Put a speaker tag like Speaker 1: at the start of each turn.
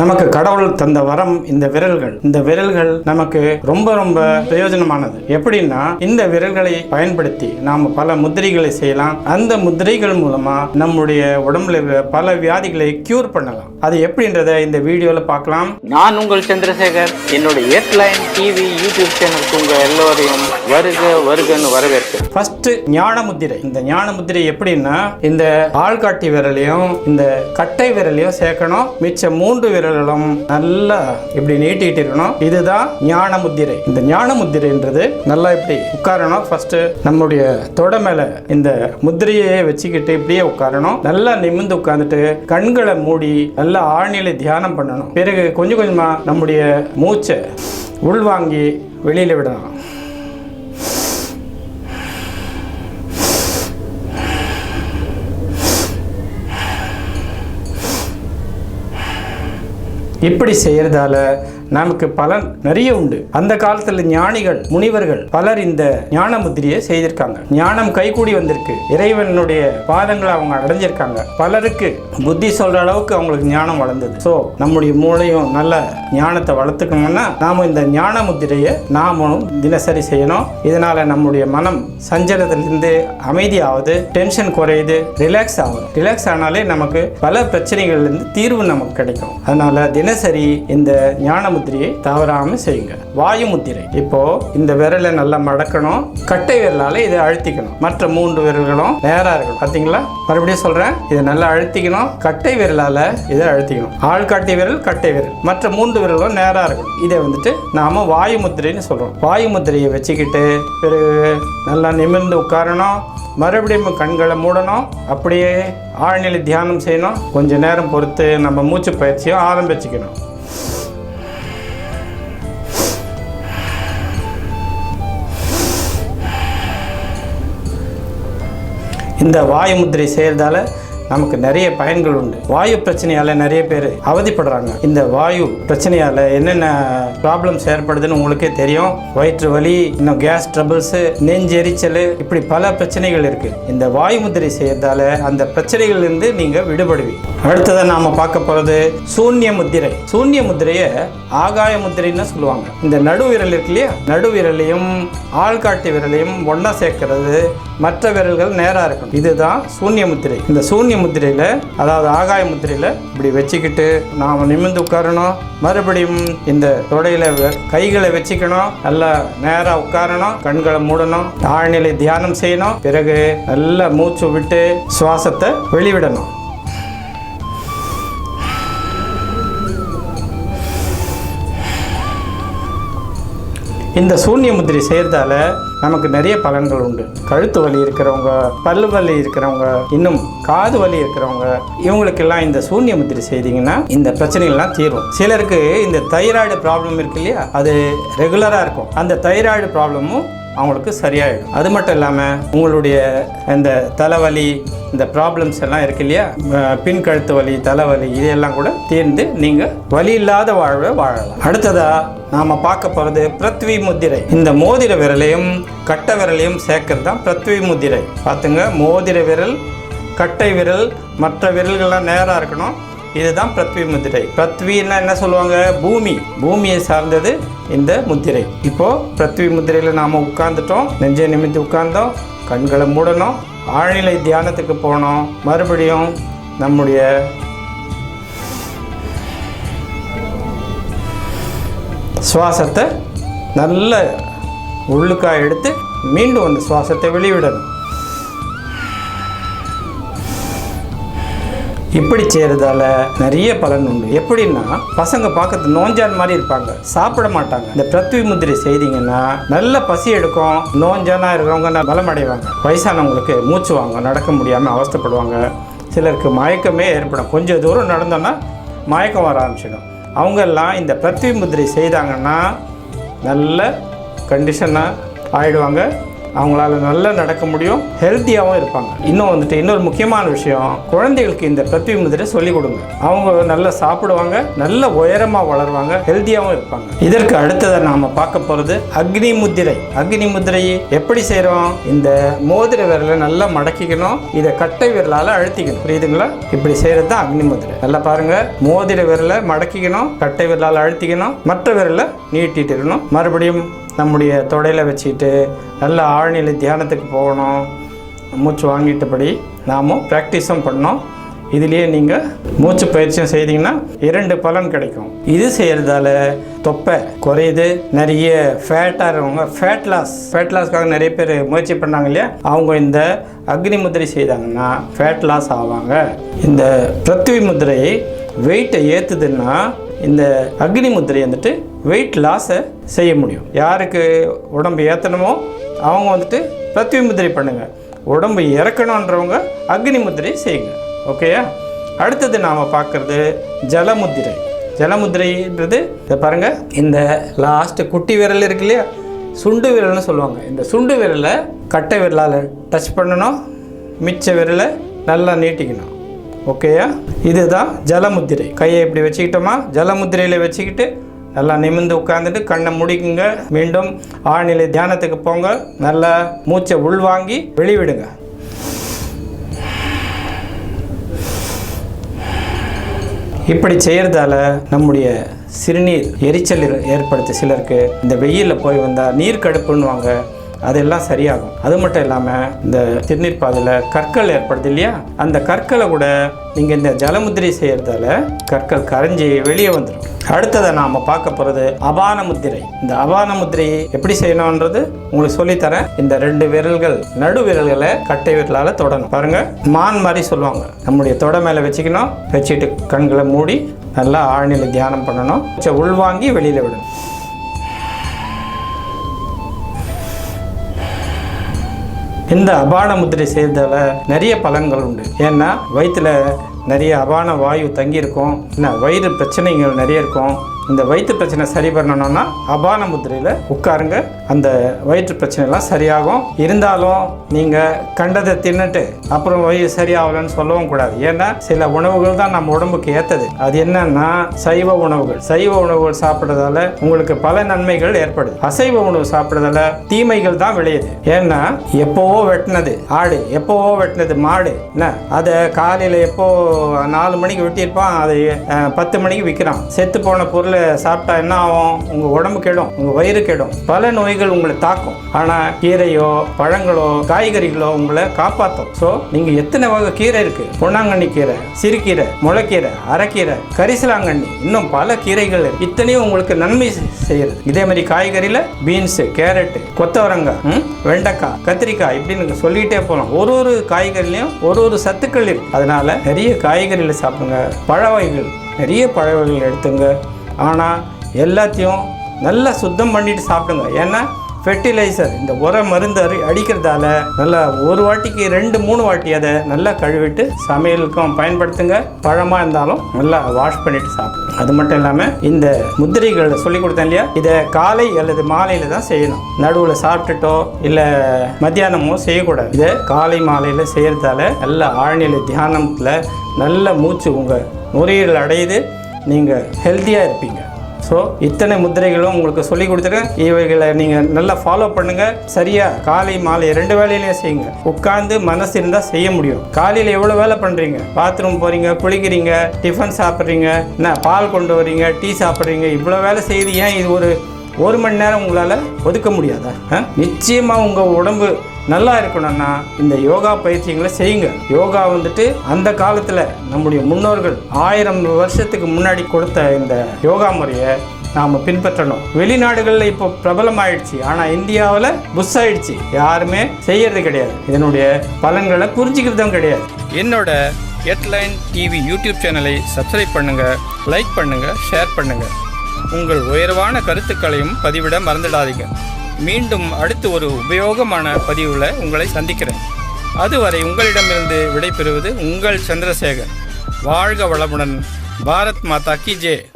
Speaker 1: நமக்கு கடவுள் தந்த வரம் இந்த விரல்கள். இந்த விரல்கள் நமக்கு ரொம்ப ரொம்ப பிரயோஜனமானது. எப்படின்னா இந்த விரல்களை பயன்படுத்தி நாம பல முத்திரைகளை செய்யலாம். அந்த முத்திரைகள் மூலமா நம்முடைய உடம்புல பல வியாதிகளை கியூர் பண்ணலாம். அது எப்படின்றத இந்த வீடியோல பார்க்கலாம்.
Speaker 2: நான் உங்கள் சந்திரசேகர். என்னோட எர்ட்லைன் டிவி யூடியூப் சேனலுக்கு உங்க எல்லோரையும் வருக வருகன்னு வரவேற்கிறேன்.
Speaker 1: ஃபர்ஸ்ட் ஞான முத்திரை. இந்த ஞான முத்திரை எப்படின்னா இந்த ஆள்காட்டி விரலையும் இந்த கட்டை விரலையும் சேர்க்கணும். மிச்ச மூன்று விரலும் நல்லா இப்படி நீட்டிட்டு இருக்கணும் இதுதான் ஞான முத்திரை இந்த ஞான முத்திரைன்றது நல்லா இப்படி உட்காரணும். ஃபர்ஸ்ட் நம்முடைய தொட மேல இந்த முத்திரையை வச்சுக்கிட்டு இப்படியே உட்காரணும். நல்லா நிமிர்ந்து உட்கார்ந்துட்டு கண்களை மூடி நல்லா ஆழ்நிலை தியானம் பண்ணணும். பிறகு கொஞ்சம் கொஞ்சமா நம்முடைய மூச்சை உள்வாங்கி வெளியில விடணும் இப்படி செய்கிறதால நமக்கு பலன் நிறைய உண்டு. அந்த காலத்துல ஞானிகள் முனிவர்கள் பலர் இந்த ஞான முத்திரையை செய்திருக்காங்க. ஞானம் கைகூடி வந்திருக்கு. இறைவனுடைய பாதங்களை அவங்க அடைஞ்சிருக்காங்க. பலருக்கு புத்தி சொல்ற அளவுக்கு அவங்களுக்கு ஞானம் வளர்ந்தது. ஸோ நம்முடைய மூளையும் நல்ல ஞானத்தை வளர்த்துக்கணும்னா நாம இந்த ஞான முத்திரையை நாமளும் தினசரி செய்யணும். இதனால நம்முடைய மனம் சஞ்சலத்திலிருந்து அமைதியாவது டென்ஷன் குறையுது ரிலாக்ஸ் ஆகுது. ரிலாக்ஸ் ஆனாலே நமக்கு பல பிரச்சனைகள்லேருந்து தீர்வு நமக்கு கிடைக்கும். அதனால தினசரி இந்த ஞான முத்திரையை தவறாம செய்யுங்க. வாயு முத்திரை. இப்போ இந்த விரலை நல்லா மடக்கணும். கட்டை விரலால இதை அழுத்திக்கணும். மற்ற மூன்று விரல்களும் நேரா இருக்கணும். பாத்தீங்களா? மறுபடியும் சொல்றேன். இதை நல்லா அழுத்திக்கணும். கட்டை விரலால இதை அழுத்திக்கணும். ஆள்காட்டி விரல் கட்டை விரல். மற்ற மூன்று விரல்களும் நேரா இருக்கணும். இதை வந்துட்டு நாம வாயு முத்திரைன்னு சொல்றோம். வாயு முத்திரையை வச்சுக்கிட்டு பிறகு நல்லா நிமிர்ந்து உட்காரணும். மறுபடியும் கண்களை மூடணும். அப்படியே ஆழ்நிலை தியானம் செய்யணும். கொஞ்ச நேரம் பொறுத்து நம்ம மூச்சு பயிற்சியும் ஆரம்பிச்சுக்கணும். இந்த வாயு முத்திரை செய்கிறதால நமக்கு நிறைய பயன்கள் உண்டு. வாயு பிரச்சனையால் நிறைய பேர் அவதிப்படுறாங்க. இந்த வாயு பிரச்சனையால் என்னென்ன ப்ராப்ளம்ஸ் ஏற்படுதுன்னு உங்களுக்கே தெரியும். வயிற்று வலி இன்னும் கேஸ் ட்ரபிள்ஸு நெஞ்செரிச்சல் இப்படி பல பிரச்சனைகள் இருக்குது இந்த வாயு முத்திரை செய்யறதால அந்த பிரச்சனைகள்லேருந்து இருந்து விடுபடுவீங்க. அடுத்ததை நாம பார்க்க போகிறது சூன்ய முத்திரை. சூன்ய முத்திரையை ஆகாய முத்திரைன்னு சொல்லுவாங்க. இந்த நடுவிரல் இருக்கு இல்லையா? நடுவிரலையும் ஆள்காட்டி விரலையும் ஒன்றா சேர்க்கறது மற்ற விரல்கள் நேராக இருக்கும் இதுதான் சூன்ய முத்திரை. இந்த சூன்ய முத்திரையில் அதாவது ஆகாய முத்திரையில் இப்படி வச்சுக்கிட்டு நாம் நிமிர்ந்து உட்காரணும். மறுபடியும் இந்த தொடையில் கைகளை வச்சுக்கணும். நல்லா நேராக உட்காரணும். கண்களை மூடணும். ஆழ்நிலை தியானம் செய்யணும். பிறகு நல்லா மூச்சு விட்டு சுவாசத்தை வெளிவிடணும். இந்த சூன்ய முத்திரை செய்கிறதால நமக்கு நிறைய பலன்கள் உண்டு. கழுத்து வலி இருக்கிறவங்க பல்லு வலி இருக்கிறவங்க இன்னும் காது வலி இருக்கிறவங்க இவங்களுக்கெல்லாம் இந்த சூன்ய முத்திரை செய்தீங்கன்னா இந்த பிரச்சனைகள்லாம் தீரும். சிலருக்கு இந்த தைராய்டு ப்ராப்ளம் இருக்கு இல்லையா? அது ரெகுலராக இருக்கும். அந்த தைராய்டு ப்ராப்ளமும் அவங்களுக்கு சரியாயிடும். அது மட்டும் இல்லாமல் உங்களுடைய இந்த தலைவலி இந்த ப்ராப்ளம்ஸ் எல்லாம் இருக்கு இல்லையா? பின்கழுத்து பின் கழுத்து வலி தலைவலி இதையெல்லாம் கூட தீர்ந்து நீங்கள் வலி இல்லாத வாழ்வை வாழலாம். அடுத்ததா நாம் பார்க்க போகிறது பிருத்வி முத்திரை. இந்த மோதிர விரலையும் கட்டை விரலையும் சேர்க்கறது தான் பிருத்வி முத்திரை. பார்த்துங்க மோதிர விரல் கட்டை விரல் மற்ற விரல்கள்லாம் நேராக இருக்கணும். இதுதான் பிருத்வி முத்திரை. பிருத்வின்னா என்ன சொல்லுவாங்க? பூமி. பூமியை சார்ந்தது இந்த முத்திரை. இப்போ பிருத்வி முத்திரையில் நாம் உட்கார்ந்துட்டோம். நெஞ்சை நிமித்தி உட்கார்ந்தோம். கண்களை மூடணும். ஆழ்நிலை தியானத்துக்கு போனோம் மறுபடியும் நம்முடைய சுவாசத்தை நல்ல உள்ளுக்காக எடுத்து மீண்டும் அந்த சுவாசத்தை வெளிவிடணும். இப்படி செய்கிறதால நிறைய பலன் உண்டு. எப்படின்னா பசங்க பார்க்கறது நோஞ்சான் மாதிரி இருப்பாங்க. சாப்பிட மாட்டாங்க. இந்த பிரத்வி முதிரை செய்தீங்கன்னா நல்ல பசி எடுக்கும். நோஞ்சானா இருக்கிறவங்க ந- பலம் அடைவாங்க வயசானவங்களுக்கு மூச்சு வாங்க நடக்க முடியாமல் அவஸ்தைப்படுவாங்க. சிலருக்கு மயக்கமே ஏற்படும். கொஞ்சம் தூரம் நடந்தோன்னா மயக்கம் வர ஆரம்பிச்சிடும். அவங்கெல்லாம் இந்த பிரத்வி முதிரை செய்தாங்கன்னா நல்ல கண்டிஷனாக ஆயிடுவாங்க. அவங்களால நல்லா நடக்க முடியும் ஹெல்த்தியாகவும் இருப்பாங்க. இன்னும் வந்துட்டு இன்னொரு முக்கியமான விஷயம் குழந்தைகளுக்கு இந்த பிரத்வி முதிரை சொல்லிக் கொடுங்க. அவங்க நல்லா சாப்பிடுவாங்க நல்ல உயரமாக வளருவாங்க ஹெல்த்தியாகவும் இருப்பாங்க. இதற்கு அடுத்ததை நாம பார்க்க போகிறது அக்னி முதிரை அக்னி முதிரையை எப்படி செய்கிறோம் இந்த மோதிர விரலை நல்லா மடக்கிக்கணும் இதை கட்டை விரலால் அழுத்திக்கணும். புரியுதுங்களா? இப்படி செய்கிறது தான் அக்னி முதிரை நல்லா பாருங்க மோதிர விரலை மடக்கிக்கணும் கட்டை விரலால் அழுத்திக்கணும் மற்ற விரலை நீட்டிட்டு இருக்கணும். மறுபடியும் நம்முடைய தொடையில் வச்சுக்கிட்டு நல்ல ஆழ்நிலை தியானத்துக்கு போகணும். மூச்சு வாங்கிட்டபடி நாமும் ப்ராக்டிஸும் பண்ணோம். இதுலேயே நீங்கள் மூச்சு பயிற்சியும் செய்தீங்கன்னா இரண்டு பலன் கிடைக்கும். இது செய்கிறதால தொப்பை குறையுது. நிறைய ஃபேட்டாக இருக்கவங்க ஃபேட் லாஸ் ஃபேட் லாஸ்க்காக நிறைய பேர் முயற்சி பண்ணாங்க இல்லையா? அவங்க இந்த அக்னி முதிரை செய்தாங்கன்னா ஃபேட் லாஸ் ஆவாங்க. இந்த பிருத்திவி முதிரை வெயிட்டை ஏற்றுதுன்னா இந்த அக்னி முத்திரை வந்துட்டு வெயிட் லாஸை செய்ய முடியும். யாருக்கு உடம்பு ஏற்றணுமோ அவங்க வந்துட்டு பிரத்வி முத்திரை பண்ணுங்கள் உடம்பு இறக்கணுன்றவங்க அக்னி முத்திரை செய்யுங்க. ஓகேயா அடுத்தது நாம் பார்க்குறது ஜலமுத்திரை ஜலமுத்திரைன்றது இதை பாருங்கள் இந்த லாஸ்ட்டு குட்டி விரல் இருக்கு இல்லையா? சுண்டு விரல்னு சொல்லுவாங்க. இந்த சுண்டு விரலை கட்டை விரலால் டச் பண்ணணும். மிச்ச விரலை நல்லா நீட்டிக்கணும். ஓகேயா இதுதான் ஜலமுத்திரை. கையை இப்படி வச்சுக்கிட்டோமா? ஜலமுத்திரையில் வச்சுக்கிட்டு நல்லா நிமிர்ந்து உட்காந்துட்டு கண்ணை முடிக்குங்க. மீண்டும் ஆழ்நிலை தியானத்துக்கு போங்க. நல்லா மூச்சை உள்வாங்கி வெளிவிடுங்க. இப்படி செய்கிறதால நம்முடைய சிறுநீர் எரிச்சல் ஏற்படுத்த சிலருக்கு இந்த வெயிலில் போய் வந்தால் நீர் கடுப்புன்னுவாங்க. அதெல்லாம் சரியாகும். அது மட்டும் இல்லாமல் இந்த திருநீர் பாதையில் கற்கள் ஏற்படுது இல்லையா? அந்த கற்களை கூட நீங்கள் இந்த ஜலமுத்திரை செய்கிறதால கற்கள் கரைஞ்சி வெளியே வந்துடும் அடுத்ததை நாம் பார்க்க போகிறது அபான முத்திரை. இந்த அபான முத்திரையை எப்படி செய்யணுன்றது உங்களுக்கு சொல்லித்தரேன். இந்த ரெண்டு விரல்கள் நடு விரல்களை கட்டை விரலால் தொடணும். பாருங்க மான் மாதிரி சொல்லுவாங்க. நம்முடைய தொடை மேலே வச்சுக்கணும். வச்சுட்டு கண்களை மூடி நல்லா ஆழ்நிலை தியானம் பண்ணணும். உள்வாங்கி வெளியில் விடணும். இந்த அபான முத்திரை செய்ததால நிறைய பலன்கள் உண்டு. ஏன்னா வயிற்றுல நிறைய அபான வாயு தங்கியிருக்கும். என்ன வயிறு பிரச்சனைகள் நிறைய இருக்கும். இந்த வயிற்று பிரச்சனை சரி பண்ணணும்னா அபான முத்திரையில் உட்காருங்க. அந்த வயிற்று பிரச்சனைலாம் சரியாகும். இருந்தாலும் நீங்கள் கண்டதை தின்னுட்டு அப்புறம் வயிறு சரியாகலன்னு சொல்லவும் கூடாது. ஏன்னா சில உணவுகள் தான் நம்ம உடம்புக்கு ஏற்றது அது என்னன்னா சைவ உணவுகள். சைவ உணவுகள் சாப்பிட்றதால உங்களுக்கு பல நன்மைகள் ஏற்படுது. அசைவ உணவு சாப்பிட்றதால தீமைகள் தான் விளையுது. ஏன்னா எப்போவோ வெட்டினது ஆடு எப்போவோ வெட்டினது மாடு என்ன? அதை காலையில் எப்போ நாலு மணிக்கு வெட்டியிருப்பான் அதை பத்து மணிக்கு விற்கிறான். செத்து போன பொருளை சாப்பிட்டா என்ன ஆகும்? உங்கள் உடம்பு கெடும் உங்கள் வயிறு கெடும். பல நோய்கள் உங்களை தாக்கும். ஆனால் கீரையோ பழங்களோ காய்கறிகளோ உங்களை காப்பாற்றும் ஸோ நீங்கள் எத்தனை வகை கீரை இருக்குது பொன்னாங்கண்ணி கீரை சிறுகீரை முளைக்கீரை அரைக்கீரை கரிசலாங்கண்ணி இன்னும் பல கீரைகள் இத்தனையும் உங்களுக்கு நன்மை செ- செய்யுது இதே மாதிரி காய்கறியில் பீன்ஸு கேரட்டு கொத்தவரங்காய் ம், வெண்டைக்காய் கத்திரிக்காய் இப்படின்னு சொல்லிகிட்டே போகலாம் ஒரு ஒரு காய்கறிலையும் ஒரு ஒரு சத்துக்கள் இருக்கு. அதனால நிறைய காய்கறிகளை சாப்பிடுங்க. பழ வகைகள் நிறைய பழ வகைகள் எடுத்துங்க. ஆனால் எல்லாத்தையும் நல்லா சுத்தம் பண்ணிட்டு சாப்பிடுங்க. ஏன்னா ஃபெர்டிலைசர் இந்த உர மருந்து அரி அடிக்கிறதால நல்லா ஒரு வாட்டிக்கு ரெண்டு மூணு வாட்டி அதை நல்லா கழுவிட்டு சமையலுக்கும் பயன்படுத்துங்க. பழமாக இருந்தாலும் நல்லா வாஷ் பண்ணிட்டு சாப்பிடுங்க. அது மட்டும் இல்லாமல் இந்த முத்திரைகள் சொல்லி கொடுத்தேன் இல்லையா? இதை காலை அல்லது மாலையில் தான் செய்யணும். நடுவில் சாப்பிட்டுட்டோ இல்லை மத்தியானமோ செய்யக்கூடாது. இதை காலை மாலையில் செய்கிறதால நல்ல ஆழ்நிலை தியானத்தில் நல்ல மூச்சு உங்கள் நுரையீரல் அடையுது. நீங்கள் ஹெல்த்தியாக இருப்பீங்க. ஸோ இத்தனை முத்திரைகளும் உங்களுக்கு சொல்லி கொடுத்துருக்கேன் இவைகளை நீங்கள் நல்லா ஃபாலோ பண்ணுங்கள் சரியாக காலை மாலை ரெண்டு வேலையிலையும் செய்யுங்க. உட்காந்து மனசு இருந்தால் செய்ய முடியும். காலையில் எவ்வளோ வேலை பண்ணுறீங்க பாத்ரூம் போகிறீங்க குளிக்கிறீங்க டிஃபன் சாப்பிட்றீங்க என்ன பால் கொண்டு வரீங்க டீ சாப்பிட்றீங்க இவ்வளோ வேலை செய்து ஏன் இது ஒரு ஒரு மணி நேரம் உங்களால் ஒதுக்க முடியாதா? ஆ? நிச்சயமாக உங்கள் உடம்பு நல்லா இருக்கணும்னா இந்த யோகா பயிற்சிகளை செய்யுங்க. யோகா வந்துட்டு அந்த காலத்தில் நம்முடைய முன்னோர்கள் ஆயிரம் வருஷத்துக்கு முன்னாடி கொடுத்த இந்த யோகா முறையை நாம் பின்பற்றணும். வெளிநாடுகளில் இப்போ பிரபலமாயிடுச்சு. ஆனால் இந்தியாவில் புஷ் ஆயிடுச்சு. யாருமே செய்யறது கிடையாது. இதனுடைய பலன்களை புரிஞ்சுக்கிறதும் கிடையாது. என்னோட ஹெட்லைன் டிவி யூடியூப் சேனலை சப்ஸ்கிரைப் பண்ணுங்க லைக் பண்ணுங்க ஷேர் பண்ணுங்க. உங்கள் உயர்வான கருத்துக்களையும் பதிவிட மறந்துடாதீங்க. மீண்டும் அடுத்து ஒரு உபயோகமான பதிவில் உங்களை சந்திக்கிறேன். அதுவரை உங்களிடமிருந்து விடைபெறுவது உங்கள் சந்திரசேகர். வாழ்க வளமுடன். பாரத் மாதா கி ஜே.